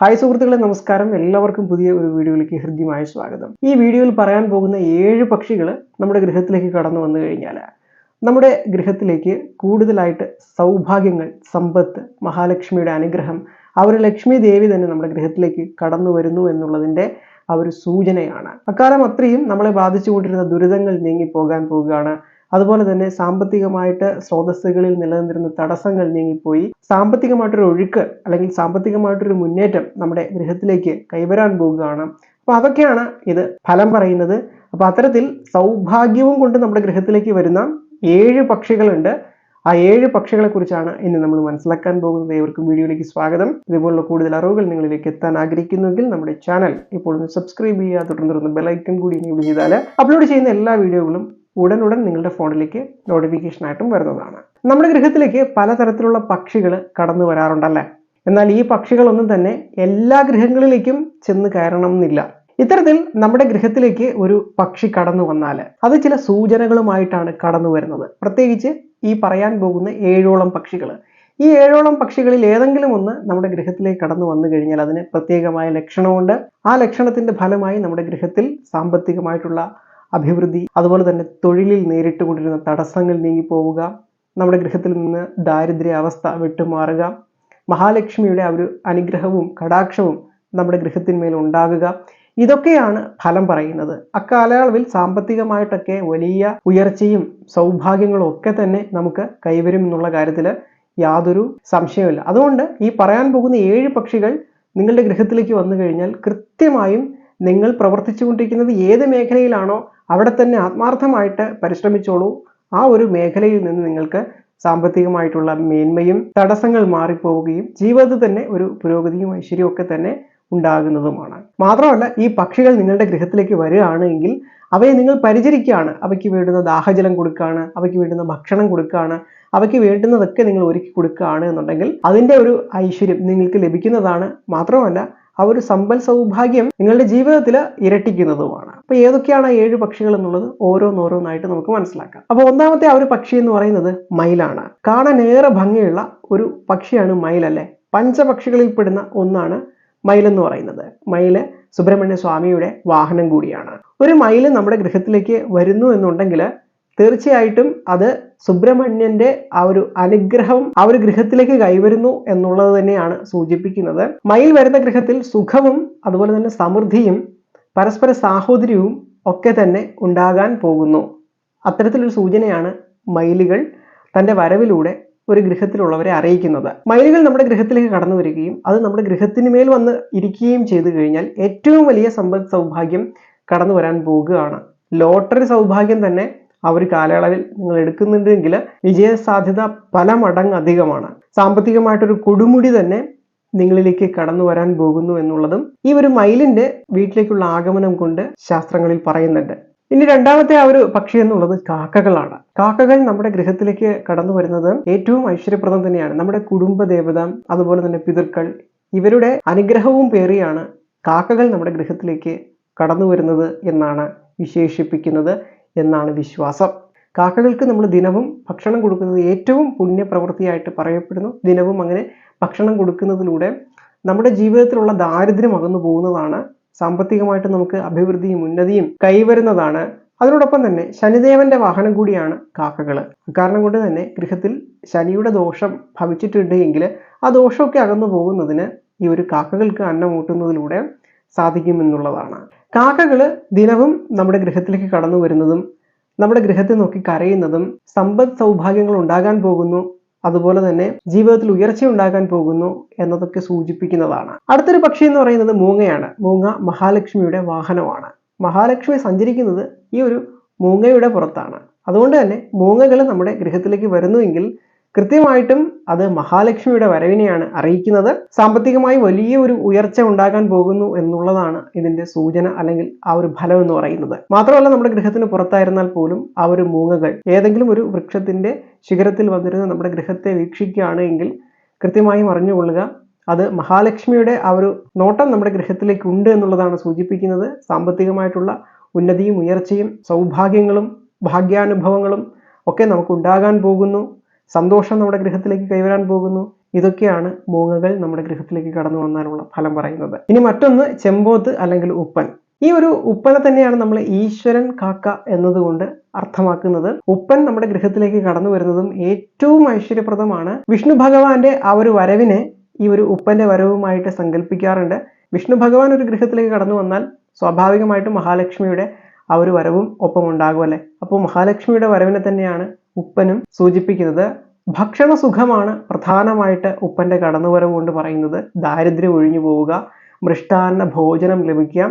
Hi സുഹൃത്തുക്കളെ നമസ്കാരം. എല്ലാവർക്കും പുതിയ ഒരു വീഡിയോയിലേക്ക് ഹൃദ്യമായ സ്വാഗതം. ഈ വീഡിയോയിൽ പറയാൻ പോകുന്ന ഏഴ് പക്ഷികൾ നമ്മുടെ ഗൃഹത്തിലേക്ക് കടന്നു വന്നു കഴിഞ്ഞാൽ നമ്മുടെ ഗൃഹത്തിലേക്ക് കൂടുതലായിട്ട് സൗഭാഗ്യങ്ങൾ സമ്പത്ത് മഹാലക്ഷ്മിയുടെ അനുഗ്രഹം ആ ഒരു ലക്ഷ്മി ദേവി തന്നെ നമ്മുടെ ഗൃഹത്തിലേക്ക് കടന്നു വരുന്നു എന്നുള്ളതിന്റെ ആ ഒരു സൂചനയാണ്. അക്കാലം അത്രയും നമ്മളെ ബാധിച്ചുകൊണ്ടിരുന്ന ദുരിതങ്ങൾ നീങ്ങിപ്പോകാൻ പോവുകയാണ് അതുപോലെ തന്നെ സാമ്പത്തികമായിട്ട് സ്രോതസ്സുകളിൽ നിലനിന്നിരുന്ന തടസ്സങ്ങൾ നീങ്ങിപ്പോയി. സാമ്പത്തികമായിട്ടൊരു ഒഴുക്ക് അല്ലെങ്കിൽ സാമ്പത്തികമായിട്ടൊരു മുന്നേറ്റം നമ്മുടെ ഗൃഹത്തിലേക്ക് കൈവരാൻ പോകുകയാണ്. അപ്പോൾ അതൊക്കെയാണ് ഇത് ഫലം പറയുന്നത്. അപ്പോൾ അത്തരത്തിൽ സൗഭാഗ്യവും കൊണ്ട് നമ്മുടെ ഗൃഹത്തിലേക്ക് വരുന്ന ഏഴ് പക്ഷികളുണ്ട്. ആ ഏഴ് പക്ഷികളെ കുറിച്ചാണ് ഇന്ന് നമ്മൾ മനസ്സിലാക്കാൻ പോകുന്നത്. ഏവർക്കും വീഡിയോയിലേക്ക് സ്വാഗതം. ഇതുപോലുള്ള കൂടുതൽ അറിവുകൾ നിങ്ങളിലേക്ക് എത്താൻ ആഗ്രഹിക്കുന്നുവെങ്കിൽ നമ്മുടെ ചാനൽ ഇപ്പോൾ ഒന്ന് സബ്സ്ക്രൈബ് ചെയ്യുക തുടർന്ന് ബെലൈക്കൺ കൂടി എനേബിൾ ചെയ്താൽ അപ്ലോഡ് ചെയ്യുന്ന എല്ലാ വീഡിയോകളും ഉടനുടൻ നിങ്ങളുടെ ഫോണിലേക്ക് നോട്ടിഫിക്കേഷൻ ആയിട്ടും വരുന്നതാണ്. നമ്മുടെ ഗൃഹത്തിലേക്ക് പലതരത്തിലുള്ള പക്ഷികൾ കടന്നു വരാറുണ്ടല്ലേ? എന്നാൽ ഈ പക്ഷികളൊന്നും തന്നെ എല്ലാ ഗൃഹങ്ങളിലേക്കും ചെന്ന് കയറണം എന്നില്ല ഇത്തരത്തിൽ നമ്മുടെ ഗൃഹത്തിലേക്ക് ഒരു പക്ഷി കടന്നു വന്നാൽ അത് ചില സൂചനകളുമായിട്ടാണ് കടന്നു വരുന്നത്. പ്രത്യേകിച്ച് ഈ പറയാൻ പോകുന്ന ഏഴോളം പക്ഷികൾ ഈ ഏഴോളം പക്ഷികളിൽ ഏതെങ്കിലും ഒന്ന് നമ്മുടെ ഗൃഹത്തിലേക്ക് കടന്നു വന്നു കഴിഞ്ഞാൽ അതിന് പ്രത്യേകമായ ലക്ഷണമുണ്ട്. ആ ലക്ഷണത്തിന്റെ ഫലമായി നമ്മുടെ ഗൃഹത്തിൽ സാമ്പത്തികമായിട്ടുള്ള അഭിവൃദ്ധി അതുപോലെ തന്നെ തൊഴിലിൽ നേരിട്ടുകൊണ്ടിരുന്ന തടസ്സങ്ങൾ നീങ്ങിപ്പോവുക നമ്മുടെ ഗൃഹത്തിൽ നിന്ന് ദാരിദ്ര്യ അവസ്ഥ വിട്ടുമാറുക മഹാലക്ഷ്മിയുടെ ഒരു അനുഗ്രഹവും കടാക്ഷവും നമ്മുടെ ഗൃഹത്തിന്മേൽ ഉണ്ടാകുക. ഇതൊക്കെയാണ് ഫലം പറയുന്നത്. അക്കാലയളവിൽ സാമ്പത്തികമായിട്ടൊക്കെ വലിയ ഉയർച്ചയും സൗഭാഗ്യങ്ങളും ഒക്കെ തന്നെ നമുക്ക് കൈവരും എന്നുള്ള കാര്യത്തിൽ യാതൊരു സംശയമില്ല അതുകൊണ്ട് ഈ പറയാൻ പോകുന്ന ഏഴ് പക്ഷികൾ നിങ്ങളുടെ ഗൃഹത്തിലേക്ക് വന്നു കഴിഞ്ഞാൽ കൃത്യമായും നിങ്ങൾ പ്രവർത്തിച്ചുകൊണ്ടിരിക്കുന്നത് ഏത് മേഖലയിലാണോ അവിടെ തന്നെ ആത്മാർത്ഥമായിട്ട് പരിശ്രമിച്ചോളൂ. ആ ഒരു മേഖലയിൽ നിന്ന് നിങ്ങൾക്ക് സാമ്പത്തികമായിട്ടുള്ള മേന്മയും തടസ്സങ്ങൾ മാറിപ്പോവുകയും ജീവിതത്തിൽ തന്നെ ഒരു പുരോഗതിയും ഐശ്വര്യവും ഒക്കെ തന്നെ ഉണ്ടാകുന്നതുമാണ്. മാത്രമല്ല ഈ പക്ഷികൾ നിങ്ങളുടെ ഗൃഹത്തിലേക്ക് വരികയാണെങ്കിൽ അവയെ നിങ്ങൾ പരിചരിക്കുകയാണ്. അവയ്ക്ക് വേണ്ടുന്ന ദാഹജലം കൊടുക്കുകയാണ് അവയ്ക്ക് വേണ്ടുന്ന ഭക്ഷണം കൊടുക്കുകയാണ് അവയ്ക്ക് വേണ്ടുന്നതൊക്കെ നിങ്ങൾ ഒരുക്കി കൊടുക്കുകയാണ് എന്നുണ്ടെങ്കിൽ അതിന്റെ ഒരു ഐശ്വര്യം നിങ്ങൾക്ക് ലഭിക്കുന്നതാണ്. മാത്രമല്ല ആ ഒരു സമ്പൽ സൗഭാഗ്യം നിങ്ങളുടെ ജീവിതത്തിൽ ഇരട്ടിക്കുന്നതുമാണ്. അപ്പൊ ഏതൊക്കെയാണ് ഏഴ് പക്ഷികൾ എന്നുള്ളത് ഓരോന്നോരോന്നായിട്ട് നമുക്ക് മനസ്സിലാക്കാം. അപ്പൊ ഒന്നാമത്തെ ആ ഒരു പക്ഷി എന്ന് പറയുന്നത് മയിലാണ്. കാണാൻ ഏറെ ഭംഗിയുള്ള ഒരു പക്ഷിയാണ് മയിൽ പഞ്ചപക്ഷികളിൽ പെടുന്ന ഒന്നാണ് മയിൽ എന്ന് പറയുന്നത്. മയിൽ സുബ്രഹ്മണ്യ സ്വാമിയുടെ വാഹനം കൂടിയാണ്. ഒരു മയിൽ നമ്മുടെ ഗൃഹത്തിലേക്ക് വരുന്നു എന്നുണ്ടെങ്കിൽ തീർച്ചയായിട്ടും അത് സുബ്രഹ്മണ്യന്റെ ആ ഒരു അനുഗ്രഹം ആ ഒരു ഗൃഹത്തിലേക്ക് കൈവരുന്നു എന്നുള്ളത് തന്നെയാണ് സൂചിപ്പിക്കുന്നത്. മയിൽ വരുന്ന ഗൃഹത്തിൽ സുഖവും അതുപോലെ തന്നെ സമൃദ്ധിയും പരസ്പര സാഹോദര്യവും ഒക്കെ തന്നെ ഉണ്ടാകാൻ പോകുന്നു. അത്തരത്തിലൊരു സൂചനയാണ് മയിലുകൾ തന്റെ വരവിലൂടെ ഒരു ഗൃഹത്തിലുള്ളവരെ അറിയിക്കുന്നത്. മയിലുകൾ നമ്മുടെ ഗൃഹത്തിലേക്ക് കടന്നു വരികയും അത് നമ്മുടെ ഗൃഹത്തിന് മേൽ വന്ന് ഇരിക്കുകയും ചെയ്തു കഴിഞ്ഞാൽ ഏറ്റവും വലിയ സമ്പദ് സൗഭാഗ്യം കടന്നു വരാൻ പോകുകയാണ്. ലോട്ടറി സൗഭാഗ്യം തന്നെ ആ ഒരു കാലയളവിൽ നിങ്ങൾ എടുക്കുന്നുണ്ടെങ്കിൽ വിജയ സാധ്യത പല മടങ്ങ് അധികമാണ്. സാമ്പത്തികമായിട്ടൊരു കൊടുമുടി തന്നെ നിങ്ങളിലേക്ക് കടന്നു വരാൻ പോകുന്നു എന്നുള്ളതും ഈ ഒരു മയിലിന്റെ വീട്ടിലേക്കുള്ള ആഗമനം കൊണ്ട് ശാസ്ത്രങ്ങളിൽ പറയുന്നുണ്ട്. ഇനി രണ്ടാമത്തെ ആ ഒരു പക്ഷി എന്നുള്ളത് കാക്കകളാണ്. കാക്കകൾ നമ്മുടെ ഗൃഹത്തിലേക്ക് കടന്നു വരുന്നത് ഏറ്റവും ഐശ്വര്യപ്രദം തന്നെയാണ്. നമ്മുടെ കുടുംബ ദേവത അതുപോലെ തന്നെ പിതൃക്കൾ ഇവരുടെ അനുഗ്രഹവും പേറിയാണ് കാക്കകൾ നമ്മുടെ ഗൃഹത്തിലേക്ക് കടന്നു വരുന്നത് എന്നാണ് വിശേഷിപ്പിക്കുന്നത്. എന്നാണ് വിശ്വാസം. കാക്കകൾക്ക് നമ്മൾ ദിനവും ഭക്ഷണം കൊടുക്കുന്നത് ഏറ്റവും പുണ്യപ്രവൃത്തിയായിട്ട് പറയപ്പെടുന്നു. ദിനവും അങ്ങനെ ഭക്ഷണം കൊടുക്കുന്നതിലൂടെ നമ്മുടെ ജീവിതത്തിലുള്ള ദാരിദ്ര്യം അകന്നു പോകുന്നതാണ്. സാമ്പത്തികമായിട്ട് നമുക്ക് അഭിവൃദ്ധിയും ഉന്നതിയും കൈവരുന്നതാണ്. അതിനോടൊപ്പം തന്നെ ശനിദേവന്റെ വാഹനം കൂടിയാണ് കാക്കകൾ കാരണം കൊണ്ട് തന്നെ ഗൃഹത്തിൽ ശനിയുടെ ദോഷം ഭവിച്ചിട്ടുണ്ട് എങ്കിൽ ആ ദോഷമൊക്കെ അകന്നു പോകുന്നതിന് ഈ ഒരു കാക്കകൾക്ക് അന്നം ഊട്ടുന്നതിലൂടെ സാധിക്കുമെന്നുള്ളതാണ്. കാക്കകൾ ദിനവും നമ്മുടെ ഗൃഹത്തിലേക്ക് കടന്നു വരുന്നതും നമ്മുടെ ഗൃഹത്തെ നോക്കി കരയുന്നതും സമ്പദ് സൗഭാഗ്യങ്ങൾ ഉണ്ടാകാൻ പോകുന്നു അതുപോലെ തന്നെ ജീവിതത്തിൽ ഉയർച്ച ഉണ്ടാകാൻ പോകുന്നു എന്നതൊക്കെ സൂചിപ്പിക്കുന്നതാണ്. അടുത്തൊരു പക്ഷി എന്ന് പറയുന്നത് മൂങ്ങയാണ്. മൂങ്ങ മഹാലക്ഷ്മിയുടെ വാഹനമാണ്. മഹാലക്ഷ്മി സഞ്ചരിക്കുന്നത് ഈ ഒരു മൂങ്ങയുടെ പുറത്താണ്. അതുകൊണ്ട് തന്നെ മൂങ്ങകൾ നമ്മുടെ ഗൃഹത്തിലേക്ക് വരുന്നുവെങ്കിൽ കൃത്യമായിട്ടും അത് മഹാലക്ഷ്മിയുടെ വരവിനെയാണ് അറിയിക്കുന്നത്. സാമ്പത്തികമായി വലിയ ഒരു ഉയർച്ച ഉണ്ടാകാൻ പോകുന്നു എന്നുള്ളതാണ് ഇതിന്റെ സൂചന അല്ലെങ്കിൽ ആ ഒരു ഫലം എന്ന് പറയുന്നത്. മാത്രമല്ല നമ്മുടെ ഗൃഹത്തിന് പുറത്തായിരുന്നാൽ പോലും ആ ഒരു മൂങ്ങകൾ ഏതെങ്കിലും ഒരു വൃക്ഷത്തിന്റെ ശിഖരത്തിൽ വന്നിരുന്ന് നമ്മുടെ ഗൃഹത്തെ വീക്ഷിക്കുകയാണ് എങ്കിൽ കൃത്യമായും അറിഞ്ഞുകൊള്ളുക അത് മഹാലക്ഷ്മിയുടെ ആ ഒരു നോട്ടം നമ്മുടെ ഗൃഹത്തിലേക്ക് ഉണ്ട് എന്നുള്ളതാണ് സൂചിപ്പിക്കുന്നത്. സാമ്പത്തികമായിട്ടുള്ള ഉന്നതിയും ഉയർച്ചയും സൗഭാഗ്യങ്ങളും ഭാഗ്യാനുഭവങ്ങളും ഒക്കെ നമുക്ക് ഉണ്ടാകാൻ പോകുന്നു. സന്തോഷം നമ്മുടെ ഗൃഹത്തിലേക്ക് കൈവരാൻ പോകുന്നു. ഇതൊക്കെയാണ് മൂങ്ങകൾ നമ്മുടെ ഗൃഹത്തിലേക്ക് കടന്നു വന്നാലുള്ള ഫലം പറയുന്നത്. ഇനി മറ്റൊന്ന് ചെമ്പോത്ത് അല്ലെങ്കിൽ ഉപ്പൻ. ഈ ഒരു ഉപ്പനെ തന്നെയാണ് നമ്മൾ ഈശ്വരൻ കാക്ക എന്നതുകൊണ്ട് അർത്ഥമാക്കുന്നത്. ഉപ്പൻ നമ്മുടെ ഗൃഹത്തിലേക്ക് കടന്നു വരുന്നതും ഏറ്റവും ഐശ്വര്യപ്രദമാണ്. വിഷ്ണു ഭഗവാന്റെ ആ ഒരു വരവിനെ ഈ ഒരു ഉപ്പന്റെ വരവുമായിട്ട് സങ്കല്പിക്കാറുണ്ട്. വിഷ്ണു ഭഗവാൻ ഒരു ഗൃഹത്തിലേക്ക് കടന്നു വന്നാൽ സ്വാഭാവികമായിട്ടും മഹാലക്ഷ്മിയുടെ ആ ഒരു വരവും ഒപ്പം ഉണ്ടാകും അല്ലേ? അപ്പോൾ മഹാലക്ഷ്മിയുടെ വരവിനെ തന്നെയാണ് ഉപ്പനും സൂചിപ്പിക്കുന്നത് ഭക്ഷണ സുഖമാണ് പ്രധാനമായിട്ട് ഉപ്പന്റെ കടന്നുവരവ് കൊണ്ട് പറയുന്നത്. ദാരിദ്ര്യം ഒഴിഞ്ഞു പോവുക മൃഷ്ടാന്ന ഭോജനം ലഭിക്കാം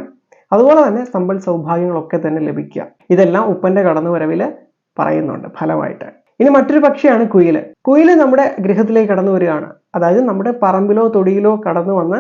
അതുപോലെ തന്നെ സമ്പൽ സൗഭാഗ്യങ്ങളൊക്കെ തന്നെ ലഭിക്കുക. ഇതെല്ലാം ഉപ്പന്റെ കടന്നുവരവിൽ പറയുന്നുണ്ട് ഫലമായിട്ട്. ഇനി മറ്റൊരു പക്ഷിയാണ് കുയിൽ. കുയിൽ നമ്മുടെ ഗൃഹത്തിലേക്ക് കടന്നു വരികയാണ്. അതായത് നമ്മുടെ പറമ്പിലോ തൊടിയിലോ കടന്നു വന്ന്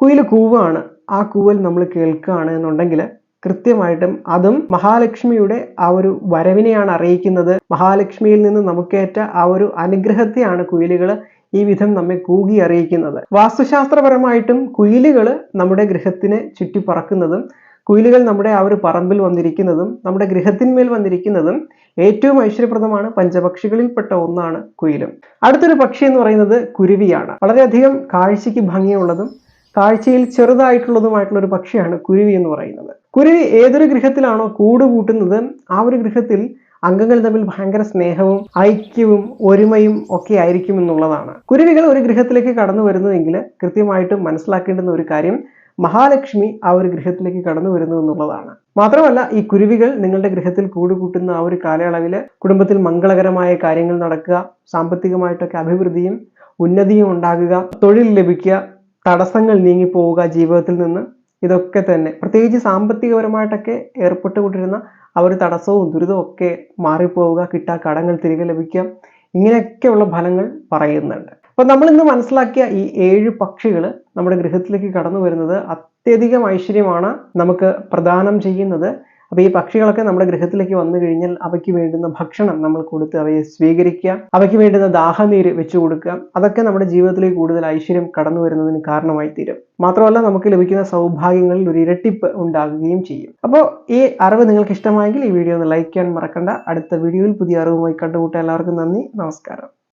കുയിൽ കൂവാണ്. ആ കൂവൽ നമ്മൾ കേൾക്കുകയാണ് എന്നുണ്ടെങ്കിൽ കൃത്യമായിട്ടും അതും മഹാലക്ഷ്മിയുടെ ആ ഒരു വരവിനെയാണ് അറിയിക്കുന്നത്. മഹാലക്ഷ്മിയിൽ നിന്ന് നമുക്കേറ്റ ആ ഒരു അനുഗ്രഹത്തെയാണ് കുയിലുകൾ ഈ വിധം നമ്മെ കൂകി അറിയിക്കുന്നത്. വാസ്തുശാസ്ത്രപരമായിട്ടും കുയിലുകൾ നമ്മുടെ ഗൃഹത്തിന് ചുറ്റി പറക്കുന്നതും കുയിലുകൾ നമ്മുടെ ആ ഒരു പറമ്പിൽ വന്നിരിക്കുന്നതും നമ്മുടെ ഗൃഹത്തിന്മേൽ വന്നിരിക്കുന്നതും ഏറ്റവും ഐശ്വര്യപ്രദമാണ് പഞ്ചപക്ഷികളിൽപ്പെട്ട ഒന്നാണ് കുയിലും. അടുത്തൊരു പക്ഷി എന്ന് പറയുന്നത് കുരുവിയാണ്. വളരെയധികം കാഴ്ചയ്ക്ക് ഭംഗിയുള്ളതും കാഴ്ചയിൽ ചെറുതായിട്ടുള്ളതുമായിട്ടുള്ള ഒരു പക്ഷിയാണ് കുരുവി എന്ന് പറയുന്നത്. കുരുവി ഏതൊരു ഗൃഹത്തിലാണോ കൂട് കൂട്ടുന്നത് ആ ഒരു ഗൃഹത്തിൽ അംഗങ്ങൾ തമ്മിൽ ഭയങ്കര സ്നേഹവും ഐക്യവും ഒരുമയും ഒക്കെ ആയിരിക്കും എന്നുള്ളതാണ്. കുരുവികൾ ഒരു ഗൃഹത്തിലേക്ക് കടന്നു വരുന്നുവെങ്കിൽ കൃത്യമായിട്ടും മനസ്സിലാക്കേണ്ടുന്ന ഒരു കാര്യം മഹാലക്ഷ്മി ആ ഒരു ഗൃഹത്തിലേക്ക് കടന്നു വരുന്നു എന്നുള്ളതാണ്. മാത്രമല്ല ഈ കുരുവികൾ നിങ്ങളുടെ ഗൃഹത്തിൽ കൂടുകൂട്ടുന്ന ആ ഒരു കാലയളവിൽ കുടുംബത്തിൽ മംഗളകരമായ കാര്യങ്ങൾ നടക്കുക സാമ്പത്തികമായിട്ടൊക്കെ അഭിവൃദ്ധിയും ഉന്നതിയും ഉണ്ടാകുക തൊഴിൽ ലഭിക്കുക തടസ്സങ്ങൾ നീങ്ങിപ്പോവുക ജീവിതത്തിൽ നിന്ന് ഇതൊക്കെ തന്നെ. പ്രത്യേകിച്ച് സാമ്പത്തികപരമായിട്ടൊക്കെ ഏർപ്പെട്ടുകൊണ്ടിരുന്ന ആ ഒരു തടസ്സവും ദുരിതവും ഒക്കെ മാറിപ്പോവുക കിട്ടാ കടങ്ങൾ തിരികെ ലഭിക്കാം ഇങ്ങനെയൊക്കെയുള്ള ഫലങ്ങൾ പറയുന്നുണ്ട്. അപ്പോൾ നമ്മൾ ഇന്ന് മനസ്സിലാക്കിയ ഈ ഏഴ് പക്ഷികൾ നമ്മുടെ ഗൃഹത്തിലേക്ക് കടന്നു വരുന്നത് അത്യധികം ഐശ്വര്യമാണ് നമുക്ക് പ്രദാനം ചെയ്യുന്നത്. അപ്പോൾ ഈ പക്ഷികളൊക്കെ നമ്മുടെ ഗൃഹത്തിലേക്ക് വന്നു കഴിഞ്ഞാൽ അവയ്ക്ക് വേണ്ടുന്ന ഭക്ഷണം നമ്മൾ കൊടുത്ത് അവയെ സ്വീകരിക്കുക അവയ്ക്ക് വേണ്ടുന്ന ദാഹനീര് വെച്ചു കൊടുക്കുക. അതൊക്കെ നമ്മുടെ ജീവിതത്തിലേക്ക് കൂടുതൽ ഐശ്വര്യം കടന്നു വരുന്നതിന് കാരണമായി തീരും. മാത്രമല്ല നമുക്ക് ലഭിക്കുന്ന സൗഭാഗ്യങ്ങളിൽ ഒരു ഇരട്ടിപ്പ് ഉണ്ടാകുകയും ചെയ്യും. അപ്പോൾ ഈ അറിവ് നിങ്ങൾക്ക് ഇഷ്ടമായെങ്കിൽ ഈ വീഡിയോ ഒന്ന് ലൈക്ക് ചെയ്യാൻ മറക്കണ്ട. അടുത്ത വീഡിയോയിൽ പുതിയ അറിവുമായി കണ്ടുമുട്ടാൻ എല്ലാവർക്കും നന്ദി. നമസ്കാരം.